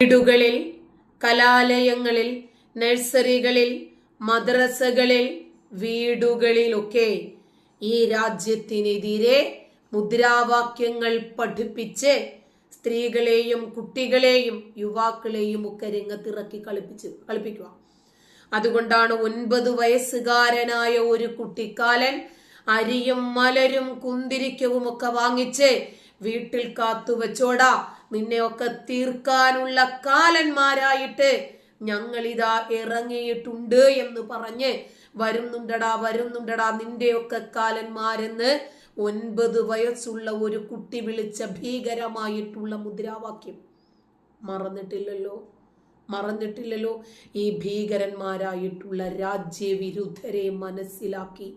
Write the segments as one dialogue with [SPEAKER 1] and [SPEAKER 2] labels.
[SPEAKER 1] വീടുകളിൽ കലാലയങ്ങളിൽ നഴ്സറികളിൽ മദ്രസകളിൽ വീടുകളിലൊക്കെ ഈ രാജ്യത്തിനെതിരെ മുദ്രാവാക്യങ്ങൾ പഠിപ്പിച്ച് സ്ത്രീകളെയും കുട്ടികളെയും യുവാക്കളെയും ഒക്കെ രംഗത്തിറക്കി കളിപ്പിച്ച് കളിപ്പിക്കുക. അതുകൊണ്ടാണ് ഒൻപത് വയസ്സുകാരനായ ഒരു കുട്ടിക്കാലൻ അരിയും മലരും കുന്തിരിക്കവും ഒക്കെ വാങ്ങിച്ച് വീട്ടിൽ കാത്തു വെച്ചോടാ നിന്നെയൊക്കെ തീർക്കാനുള്ള കാലന്മാരായിട്ട് ഞങ്ങളിതാ ഇറങ്ങിയിട്ടുണ്ട് എന്ന് പറഞ്ഞ് വരുന്നുണ്ടടാ വരുന്നുണ്ടടാ നിന്റെയൊക്കെ കാലന്മാരെന്ന് ഒൻപത് വയസ്സുള്ള ഒരു കുട്ടി വിളിച്ച ഭീകരമായിട്ടുള്ള മുദ്രാവാക്യം. മറന്നിട്ടില്ലല്ലോ മറന്നിട്ടില്ലല്ലോ. ഈ ഭീകരന്മാരായിട്ടുള്ള രാജ്യവിരുദ്ധരെ മനസ്സിലാക്കി.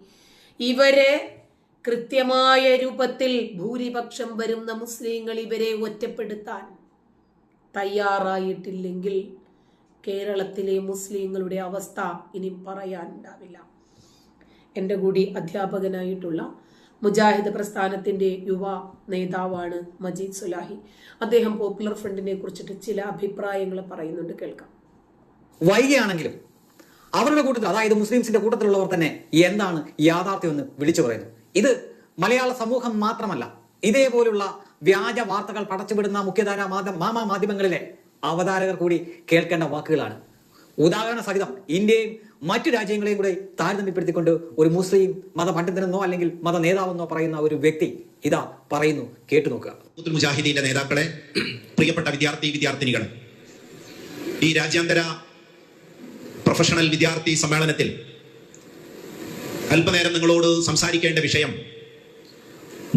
[SPEAKER 1] ഇവരെ കൃത്യമായ രൂപത്തിൽ ഭൂരിപക്ഷം വരുന്ന മുസ്ലിങ്ങൾ ഇവരെ ഒറ്റപ്പെടുത്താൻ തയ്യാറായിട്ടില്ലെങ്കിൽ കേരളത്തിലെ മുസ്ലിങ്ങളുടെ അവസ്ഥ ഇനി പറയാനുണ്ടാവില്ല എന്റെ കൂടി അധ്യാപകനായിട്ടുള്ള മുജാഹിദ് പ്രസ്ഥാനത്തിന്റെ യുവ നേതാവാണ് മജീദ് സുലാഹി. അദ്ദേഹം പോപ്പുലർ ഫ്രണ്ടിനെ കുറിച്ചിട്ട് ചില അഭിപ്രായങ്ങൾ പറയുന്നുണ്ട് കേൾക്കാം.
[SPEAKER 2] വൈകിയാണെങ്കിലും അവരുടെ കൂട്ടത്തിൽ അതായത് മുസ്ലിംസിന്റെ കൂട്ടത്തിലുള്ളവർ തന്നെ എന്താണ് യാഥാർത്ഥ്യം എന്ന് വിളിച്ചു പറയുന്നു. ഇത് മലയാള സമൂഹം മാത്രമല്ല ഇതേപോലുള്ള വ്യാജ വാർത്തകൾ പടച്ചുവിടുന്ന മുഖ്യധാരാ മാധ്യമ മാമാ മാധ്യമങ്ങളിലെ അവതാരകർ കൂടി കേൾക്കേണ്ട വാക്കുകളാണ്. ഉദാഹരണ സഹിതം ഇന്ത്യയും മറ്റു രാജ്യങ്ങളെയും കൂടെ താരതമ്യപ്പെടുത്തിക്കൊണ്ട് ഒരു മുസ്ലിം മത പണ്ഡിതനെന്നോ അല്ലെങ്കിൽ മത നേതാവെന്നോ പറയുന്ന ഒരു വ്യക്തി ഇതാ പറയുന്നു കേട്ടു നോക്കുക
[SPEAKER 3] മുജാഹിദീന്റെ നേതാക്കളെ പ്രിയപ്പെട്ട വിദ്യാർത്ഥി വിദ്യാർത്ഥിനികൾ ഈ രാജ്യാന്തര പ്രൊഫഷണൽ വിദ്യാർത്ഥി സമ്മേളനത്തിൽ അല്പനേരം നിങ്ങളോട് സംസാരിക്കേണ്ട വിഷയം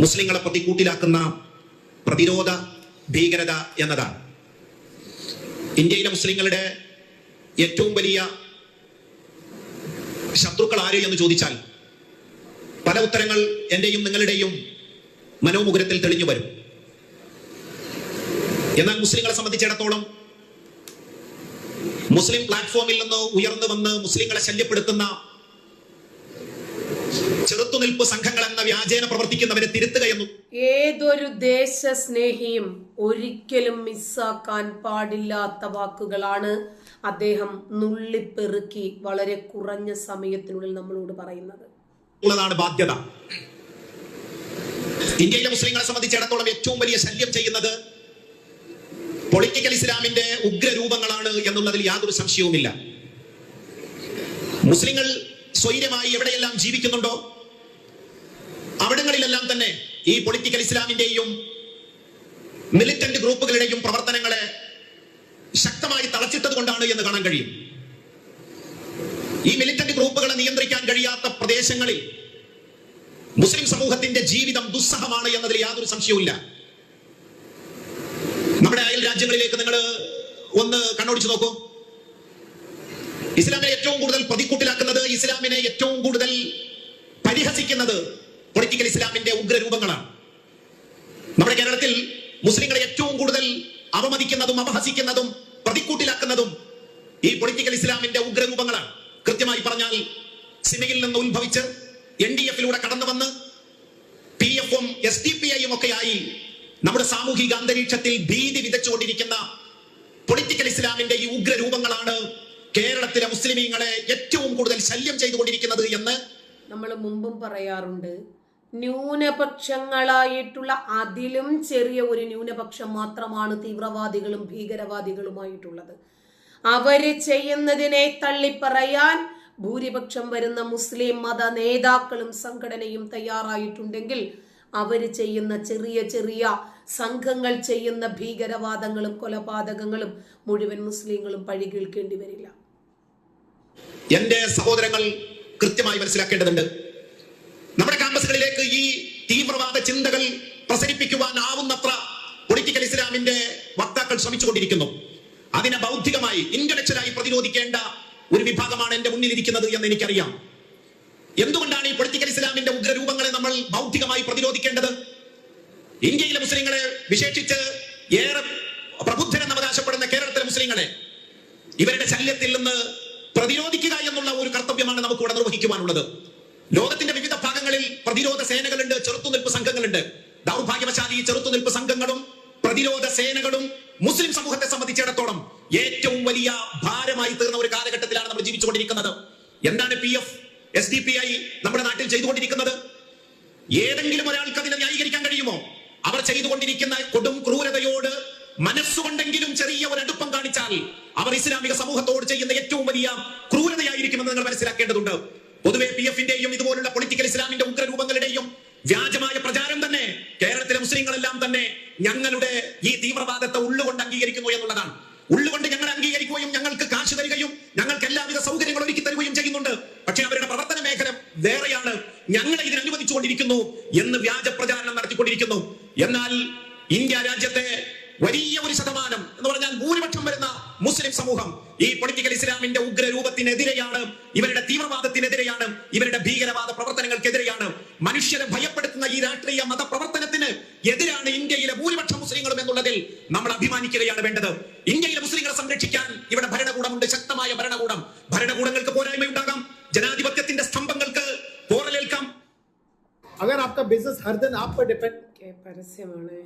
[SPEAKER 3] മുസ്ലിങ്ങളെ പ്രതിക്കൂട്ടിലാക്കുന്ന പ്രതിരോധ ഭീകരത എന്നതാണ്. ഇന്ത്യയിലെ മുസ്ലിങ്ങളുടെ ഏറ്റവും വലിയ ശത്രുക്കൾ ആര് എന്ന് ചോദിച്ചാൽ പല ഉത്തരങ്ങൾ എന്റെയും നിങ്ങളുടെയും മനോമുഖരത്തിൽ തെളിഞ്ഞു വരും. എന്നാൽ മുസ്ലിങ്ങളെ സംബന്ധിച്ചിടത്തോളം മുസ്ലിം പ്ലാറ്റ്ഫോമിൽ നിന്ന് ഉയർന്നു വന്ന് മുസ്ലിങ്ങളെ ശല്യപ്പെടുത്തുന്ന ചെറുത്തുനിൽപ്പ് സംഘങ്ങൾ എന്ന വ്യാജേന പ്രവർത്തിക്കുന്നവരെ തിരുത്തുക എന്നു
[SPEAKER 1] ഏതൊരു ദേശസ്നേഹിയും ഒരിക്കലും മിസ്സാക്കാൻ പാടില്ലാത്ത വാക്കുകളാണ് അദ്ദേഹം നുള്ളിപ്പെറുക്കി വളരെ കുറഞ്ഞ സമയത്തിനുള്ളിൽ നമ്മളോട് പറയുന്നത്.
[SPEAKER 3] ഉള്ളതാണ് ബാധ്യത. ഇന്ത്യയിലെ മുസ്ലിങ്ങളെ സംബന്ധിച്ചിടത്തോളം ഏറ്റവും വലിയ ശല്യം ചെയ്യുന്നത് പൊളിറ്റിക്കൽ ഇസ്ലാമിന്റെ ഉഗ്രരൂപങ്ങളാണ് എന്നുള്ളതിൽ യാതൊരു സംശയവുമില്ല. മുസ്ലിങ്ങൾ സ്വൈര്യമായി എവിടെയെല്ലാം ജീവിക്കുന്നുണ്ടോ? അവിടങ്ങളിലെല്ലാം തന്നെ ഈ പൊളിറ്റിക്കൽ ഇസ്ലാമിന്റെയും മിലിറ്റന്റ് ഗ്രൂപ്പുകളുടെയും പ്രവർത്തനങ്ങളെ ശക്തമായി തളച്ചിട്ടത് കൊണ്ടാണ് എന്ന് കാണാൻ കഴിയും. ഈ മിലിറ്റന്റ് ഗ്രൂപ്പുകളെ നിയന്ത്രിക്കാൻ കഴിയാത്ത പ്രദേശങ്ങളിൽ മുസ്ലിം സമൂഹത്തിന്റെ ജീവിതം ദുസ്സഹമാണ് എന്നതിൽ യാതൊരു സംശയവുമില്ല. നമ്മുടെ അയൽ രാജ്യങ്ങളിലേക്ക് നിങ്ങൾ ഒന്ന് കണ്ണോടിച്ചു നോക്കൂ. ഇസ്ലാമിലെ ഏറ്റവും കൂടുതൽ പ്രതിക്കൂട്ടിലാക്കുന്നത് ഇസ്ലാമിനെ ഏറ്റവും കൂടുതൽ പരിഹസിക്കുന്നത് പൊളിറ്റിക്കൽ ഇസ്ലാമിന്റെ ഉഗ്രരൂപങ്ങളാണ്. നമ്മുടെ കേരളത്തിൽ മുസ്ലിങ്ങളെ ഏറ്റവും കൂടുതൽ അവമതിക്കുന്നതും അപഹസിക്കുന്നതും പ്രതിക്കൂട്ടിലാക്കുന്നതും ഈ പൊളിറ്റിക്കൽ ഇസ്ലാമിന്റെ ഉഗ്രരൂപങ്ങളാണ്. കൃത്യമായി പറഞ്ഞാൽ സിനിമയിൽ നിന്ന് ഉത്ഭവിച്ച് എൻ ഡി എഫിലൂടെ കടന്നു വന്ന് പി എഫും എസ് ഡി പി ഐയും ഒക്കെയായി നമ്മുടെ സാമൂഹിക അന്തരീക്ഷത്തിൽ ഭീതി വിതച്ചുകൊണ്ടിരിക്കുന്ന പൊളിറ്റിക്കൽ ഇസ്ലാമിന്റെ ഈ ഉഗ്രരൂപങ്ങളാണ് കേരളത്തിലെ മുസ്ലിമീങ്ങളെ ഏറ്റവും കൂടുതൽ ശല്യം ചെയ്തുകൊണ്ടിരിക്കുന്നത് എന്ന്?
[SPEAKER 1] നമ്മൾ മുമ്പും പറയാറുണ്ട്. ന്യൂനപക്ഷങ്ങളായിട്ടുള്ള അതിലും ചെറിയ ഒരു ന്യൂനപക്ഷം മാത്രമാണ് തീവ്രവാദികളും ഭീകരവാദികളുമായിട്ടുള്ളത്. അവർ ചെയ്യുന്നതിനെ തള്ളിപ്പറയാൻ ഭൂരിപക്ഷം വരുന്ന മുസ്ലിം മത നേതാക്കളും സംഘടനയും തയ്യാറായിട്ടുണ്ടെങ്കിൽ അവർ ചെയ്യുന്ന ചെറിയ ചെറിയ സംഘങ്ങൾ ചെയ്യുന്ന ഭീകരവാദങ്ങളും കൊലപാതകങ്ങളും മുഴുവൻ മുസ്ലിങ്ങളും പഴി കേൾക്കേണ്ടി വരില്ല.
[SPEAKER 3] എന്റെ സഹോദരങ്ങൾ കൃത്യമായി മനസ്സിലാക്കേണ്ടതുണ്ട്. നമ്മുടെ ക്യാമ്പസുകളിലേക്ക് ഈ തീവ്രവാദ ചിന്തകൾ പ്രസരിപ്പിക്കുവാൻ ആവുന്നത്ര പൊളിറ്റിക്കൽ ഇസ്ലാമിന്റെ വക്താക്കൾ ശ്രമിച്ചുകൊണ്ടിരിക്കുന്നു. അതിനെ ബൗദ്ധികമായി ഇന്റലക്ച്വലായി പ്രതിരോധിക്കേണ്ട ഒരു വിഭാഗമാണ് എന്റെ മുന്നിലിരിക്കുന്നത് എന്ന് എനിക്കറിയാം. എന്തുകൊണ്ടാണ് ഈ പൊളിറ്റിക്കൽ ഇസ്ലാമിന്റെ ഉഗ്രരൂപങ്ങളെ നമ്മൾ ബൗദ്ധികമായി പ്രതിരോധിക്കേണ്ടത്? ഇന്ത്യയിലെ മുസ്ലിങ്ങളെ വിശേഷിച്ച് ഏറെ പ്രബുദ്ധരെന്ന് അവകാശപ്പെടുന്ന കേരളത്തിലെ മുസ്ലിങ്ങളെ ഇവരുടെ ശല്യത്തിൽ നിന്ന് പ്രതിരോധിക്കുക എന്നുള്ള ഒരു കർത്തവ്യമാണ് നമുക്ക് ഇവിടെ നിർവഹിക്കുവാനുള്ളത്. ലോകത്തിന്റെ വിവിധ ഭാഗങ്ങളിൽ പ്രതിരോധ സേനകളുണ്ട് ചെറുത്തുനിൽപ്പ് സംഘങ്ങളുണ്ട്. ദൗർഭാഗ്യവശാൽ ഈ ചെറുത്തുനിൽപ്പ് സംഘങ്ങളും പ്രതിരോധ സേനകളും മുസ്ലിം സമൂഹത്തെ സംബന്ധിച്ചിടത്തോളം ഏറ്റവും വലിയ ഭാരമായി തീർന്ന ഒരു കാലഘട്ടത്തിലാണ് നമ്മൾ ജീവിച്ചുകൊണ്ടിരിക്കുന്നത്. എന്താണ് P F S D P I നമ്മുടെ നാട്ടിൽ ചെയ്തുകൊണ്ടിരിക്കുന്നത്? ഏതെങ്കിലും ഒരാൾക്ക് അതിനെ ന്യായീകരിക്കാൻ കഴിയുമോ? അവർ ചെയ്തുകൊണ്ടിരിക്കുന്ന കൊടും ക്രൂരതയോട് മനസ്സുകൊണ്ടെങ്കിലും ചെറിയ ഒരു അടുപ്പം കാണിച്ചാൽ അവർ ഇസ്ലാമിക സമൂഹത്തോട് ചെയ്യുന്ന ഏറ്റവും വലിയ ക്രൂരതയായിരിക്കുമെന്ന് നിങ്ങൾ മനസ്സിലാക്കേണ്ടതുണ്ട്. പൊതുവെ പി എഫിന്റെയും ഇതുപോലുള്ള പൊളിറ്റിക്കൽ ഇസ്ലാമിന്റെ ഉഗ്രരൂപങ്ങളുടെയും വ്യാജമായ പ്രചാരം തന്നെ കേരളത്തിലെ മുസ്ലിങ്ങളെല്ലാം തന്നെ ഞങ്ങളുടെ ഈ തീവ്രവാദത്തെ ഉള്ളുകൊണ്ട് അംഗീകരിക്കുന്നു എന്നുള്ളതാണ്. ഉള്ളുകൊണ്ട് മുസ്ലിം സമൂഹം ഈ പൊളിറ്റിക്കൽ ഇസ്ലാമിന്റെ ഉഗ്രരൂപത്തിനെതിരെയാണ് ഇവരുടെ തീവ്രവാദത്തിനെതിരെയാണ് ഇവരുടെ ഭീകരവാദ പ്രവർത്തനങ്ങൾക്കെതിരെയാണ് മനുഷ്യരെ ഭയപ്പെടുത്തുന്ന ഈ രാഷ്ട്രീയ മതപ്രവർത്തനത്തിന് എതിരാണ് ഇന്ത്യയിലെ ഭൂരിപക്ഷ മുസ്ലിങ്ങളും എന്നുള്ളതിൽ നമ്മൾ അഭിമാനിക്കുകയാണ് വേണ്ടത്. ഇന്ത്യയിലെ മുസ്ലിങ്ങളെ സംരക്ഷിക്കാൻ ഇവിടെ ഭരണകൂടമുണ്ട് ശക്തമായ ഭരണകൂടം. ഭരണകൂടങ്ങൾക്ക് പോരായ്മയുണ്ടാകാം ജനാധിപത്യത്തിന്റെ സ്തംഭങ്ങൾക്ക് പോറലേൽക്കാം.
[SPEAKER 4] അഗർ ആപ്കാ ബിസിനസ് ഹർദൻ ആപ്പ്
[SPEAKER 1] ഡിപെൻഡ് പരസ്യമാണ്.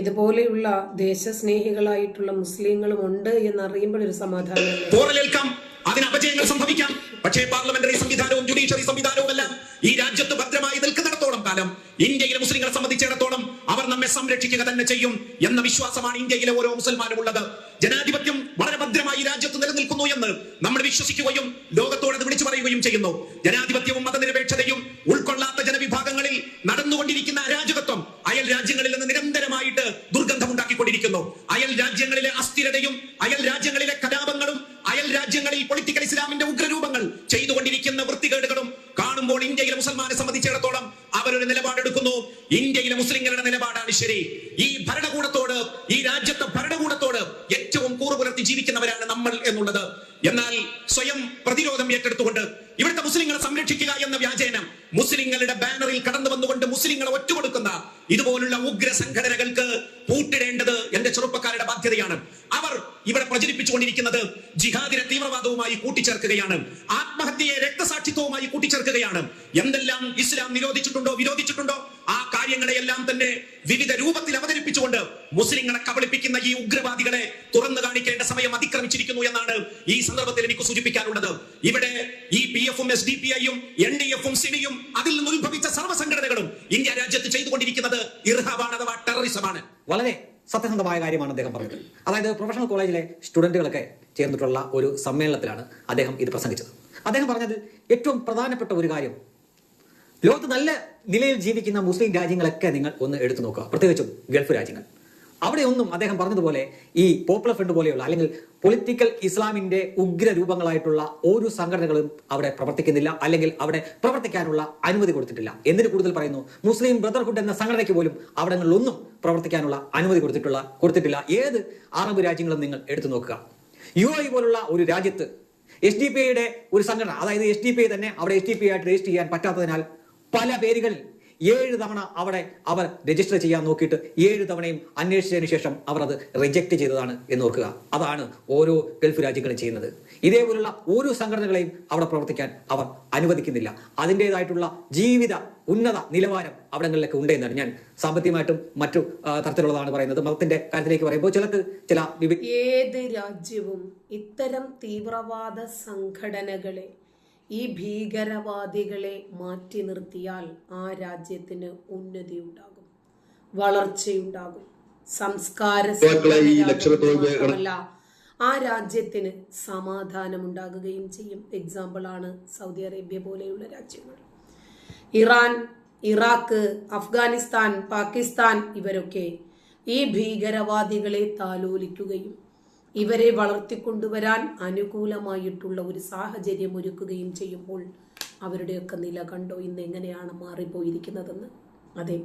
[SPEAKER 1] ഇതുപോലെയുള്ള ദേശസ്നേഹികളായിട്ടുള്ള മുസ്ലിങ്ങളും ഉണ്ട് എന്നറിയുമ്പോൾ ഒരു സമാധാനം
[SPEAKER 3] പോറലേൽക്കാം. അതിന് അപജയങ്ങൾ സംഭവിക്കാം. പക്ഷേ പാർലമെന്ററി സംവിധാനവും ജുഡീഷ്യറി സംവിധാനവും എല്ലാം ഈ രാജ്യത്ത് ഭദ്രമായി നിൽക്കുന്നിടത്തോളം കാലം ഇന്ത്യയിലെ മുസ്ലിങ്ങളെ സംബന്ധിച്ചിടത്തോളം അവർ നമ്മെ സംരക്ഷിക്കുക തന്നെ ചെയ്യും എന്ന വിശ്വാസമാണ് ഇന്ത്യയിലെ ഓരോ മുസൽമാനും ഉള്ളത് ജനാധിപത്യം നിലനിൽക്കുന്നു എന്ന് നമ്മൾ വിശ്വസിക്കുകയും ലോകത്തോട് അത് വിളിച്ചു പറയുകയും ചെയ്യുന്നു. ജനാധിപത്യവും മതനിരപേക്ഷതയും ഉൾക്കൊള്ളാത്ത ജനവിഭാഗങ്ങളിൽ നടന്നുകൊണ്ടിരിക്കുന്ന അരാജകത്വം അയൽ രാജ്യങ്ങളിൽ നിന്ന് നിരന്തരമായിട്ട് ദുർഗന്ധമുണ്ടാക്കിക്കൊണ്ടിരിക്കുന്നു. അയൽ രാജ്യങ്ങളിലെ അസ്ഥിരതയും അയൽ രാജ്യങ്ങളിലെ കലാപങ്ങളും അയൽ രാജ്യങ്ങളിൽ പൊളിറ്റിക്കൽ ഇസ്ലാമിന്റെ ഉഗ്രരൂപങ്ങൾ ചെയ്തുകൊണ്ടിരിക്കുന്ന വൃത്തികേടുകളും കാണുമ്പോൾ ഇന്ത്യയിലെ മുസൽമാനെ സംബന്ധിച്ചിടത്തോളം അവരൊരു നിലപാടെടുക്കുന്നു. ഇന്ത്യയിലെ മുസ്ലിങ്ങളുടെ നിലപാടാണ് ശരി. ഈ ഭരണകൂടത്തോട് ഈ ഭരണകൂടത്തോട് ഏറ്റവും ജീവിക്കുന്നവരാണ് നമ്മൾ എന്നുള്ളത്. എന്നാൽ സ്വയം പ്രതിരോധം ഏറ്റെടുത്തുകൊണ്ട് ഇവിടുത്തെ മുസ്ലിങ്ങളെ സംരക്ഷിക്കുക എന്ന വ്യാജേനം മുസ്ലിങ്ങളുടെ ബാനറിൽ കടന്നു വന്നുകൊണ്ട് മുസ്ലിങ്ങളെ ഒറ്റുകൊടുക്കുന്ന ഇതുപോലുള്ള ഉഗ്ര സംഘടനകൾക്ക് പൂട്ടിടേണ്ടത് എന്റെ ചെറുപ്പക്കാരുടെ ബാധ്യതയാണ്. ഇവിടെ പ്രചരിപ്പിച്ചുകൊണ്ടിരിക്കുന്നത് ജിഹാദിനെ തീവ്രവാദവുമായി കൂട്ടിച്ചേർക്കുകയാണ്. ആത്മഹത്യയെ രക്തസാക്ഷിത്വവുമായി കൂട്ടിച്ചേർക്കുകയാണ്. എന്തെല്ലാം ഇസ്ലാം നിരോധിച്ചിട്ടുണ്ടോ വിരോധിച്ചിട്ടുണ്ടോ? ആ കാര്യങ്ങളെയെല്ലാം തന്നെ വിവിധ രൂപത്തിൽ അവതരിപ്പിച്ചുകൊണ്ട് മുസ്ലിങ്ങളെ കബളിപ്പിക്കുന്ന ഈ ഉഗ്രവാദികളെ തുറന്നു കാണിക്കേണ്ട സമയം അതിക്രമിച്ചിരിക്കുന്നു എന്നാണ് ഈ സന്ദർഭത്തിൽ എനിക്ക് സൂചിപ്പിക്കാനുള്ളത്. ഇവിടെ ഈ പി എഫും എസ് ഡി പി ഐയും എൻ ഡി എഫും സിനിയും അതിൽ നിന്ന് ഉത്ഭവിച്ച സർവ സംഘടനകളും ഇന്ത്യ രാജ്യത്ത് ചെയ്തുകൊണ്ടിരിക്കുന്നത് ഇർഹബാണ് അഥവാ ടെററിസമാണ്
[SPEAKER 2] വളരെ സത്യസന്ധമായ കാര്യമാണ് അദ്ദേഹം പറഞ്ഞത്. അതായത് പ്രൊഫഷണൽ കോളേജിലെ സ്റ്റുഡന്റുകളൊക്കെ ചേർന്നിട്ടുള്ള ഒരു സമ്മേളനത്തിലാണ് അദ്ദേഹം ഇത് പ്രസംഗിച്ചത്. അദ്ദേഹം പറഞ്ഞത് ഏറ്റവും പ്രധാനപ്പെട്ട ഒരു കാര്യം. ലോകത്ത് നല്ല നിലയിൽ ജീവിക്കുന്ന മുസ്ലിം രാജ്യങ്ങളൊക്കെ നിങ്ങൾ ഒന്ന് എടുത്തു നോക്കുക. പ്രത്യേകിച്ചും ഗൾഫ് രാജ്യങ്ങൾ. അവിടെയൊന്നും അദ്ദേഹം പറഞ്ഞതുപോലെ ഈ പോപ്പുലർ ഫ്രണ്ട് പോലെയുള്ള അല്ലെങ്കിൽ പൊളിറ്റിക്കൽ ഇസ്ലാമിന്റെ ഉഗ്ര രൂപങ്ങളായിട്ടുള്ള ഒരു സംഘടനകളും അവിടെ പ്രവർത്തിക്കുന്നില്ല. അല്ലെങ്കിൽ അവിടെ പ്രവർത്തിക്കാനുള്ള അനുമതി കൊടുത്തിട്ടില്ല. എന്നിട്ട് കൂടുതൽ പറയുന്നു മുസ്ലിം ബ്രദർഹുഡ് എന്ന സംഘടനയ്ക്ക് പോലും അവിടങ്ങളിലൊന്നും പ്രവർത്തിക്കാനുള്ള അനുമതി കൊടുത്തിട്ടുള്ള കൊടുത്തിട്ടില്ല. ഏത് അറബ് രാജ്യങ്ങളും നിങ്ങൾ എടുത്തു നോക്കുക. യു ഐ പോലുള്ള ഒരു രാജ്യത്ത് എസ് ഡി പി ഐയുടെ ഒരു സംഘടന അതായത് എസ് ഡി പി ഐ തന്നെ അവിടെ എസ് ഡി പി ആയിട്ട് രജിസ്റ്റർ ചെയ്യാൻ പറ്റാത്തതിനാൽ പല പേരുകളിൽ ഏഴ് തവണ അവിടെ അവർ രജിസ്റ്റർ ചെയ്യാൻ നോക്കിയിട്ട് ഏഴ് തവണയും അന്വേഷിച്ചതിന് ശേഷം അവർ അത് റിജക്റ്റ് ചെയ്തതാണ് എന്ന് ഓർക്കുക. അതാണ് ഓരോ ഗൾഫ് രാജ്യങ്ങളും ചെയ്യുന്നത്. ഇതേപോലുള്ള ഓരോ സംഘടനകളെയും അവിടെ പ്രവർത്തിക്കാൻ അവർ അനുവദിക്കുന്നില്ല. അതിന്റെതായിട്ടുള്ള ജീവിത ഉന്നത നിലവാരം അവിടങ്ങളിലൊക്കെ ഉണ്ട് എന്നാണ് ഞാൻ സാമ്പത്തികമായിട്ടും മറ്റു തരത്തിലുള്ളതാണ് പറയുന്നത്. മതത്തിന്റെ കാര്യത്തിലേക്ക് പറയുമ്പോൾ ചിലക്ക് ചില
[SPEAKER 1] ഏത് രാജ്യവും ഇത്തരം തീവ്രവാദ സംഘടനകളെ ഈ ഭീകരവാദികളെ മാറ്റി നിർത്തിയാൽ ആ രാജ്യത്തിന് ഉന്നതി ഉണ്ടാകും വളർച്ചയുണ്ടാകും. സംസ്കാര ആ രാജ്യത്തിന് സമാധാനം സമാധാനമുണ്ടാകുകയും ചെയ്യും. എക്സാമ്പിൾ ആണ് സൗദി അറേബ്യ പോലെയുള്ള രാജ്യങ്ങൾ. ഇറാൻ ഇറാഖ് അഫ്ഗാനിസ്ഥാൻ പാകിസ്ഥാൻ ഇവരൊക്കെ ഈ ഭീകരവാദികളെ താലോലിക്കുകയും ഇവരെ വളർത്തിക്കൊണ്ടുവരാൻ അനുകൂലമായിട്ടുള്ള ഒരു സാഹചര്യം ഒരുക്കുകയും ചെയ്യുമ്പോൾ അവരുടെയൊക്കെ നില കണ്ടോ? ഇന്ന് എങ്ങനെയാണ് മാറിപ്പോയിരിക്കുന്നതെന്ന്? അതെ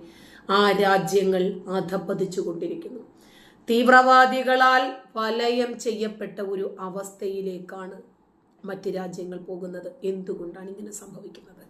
[SPEAKER 1] ആ രാജ്യങ്ങൾ അധപ്പതിച്ചു കൊണ്ടിരിക്കുന്നു തീവ്രവാദികളാൽ വലയം ചെയ്യപ്പെട്ട ഒരു അവസ്ഥയിലേക്കാണ് മറ്റ് രാജ്യങ്ങൾ പോകുന്നത്. എന്തുകൊണ്ടാണ് ഇങ്ങനെ സംഭവിക്കുന്നത്?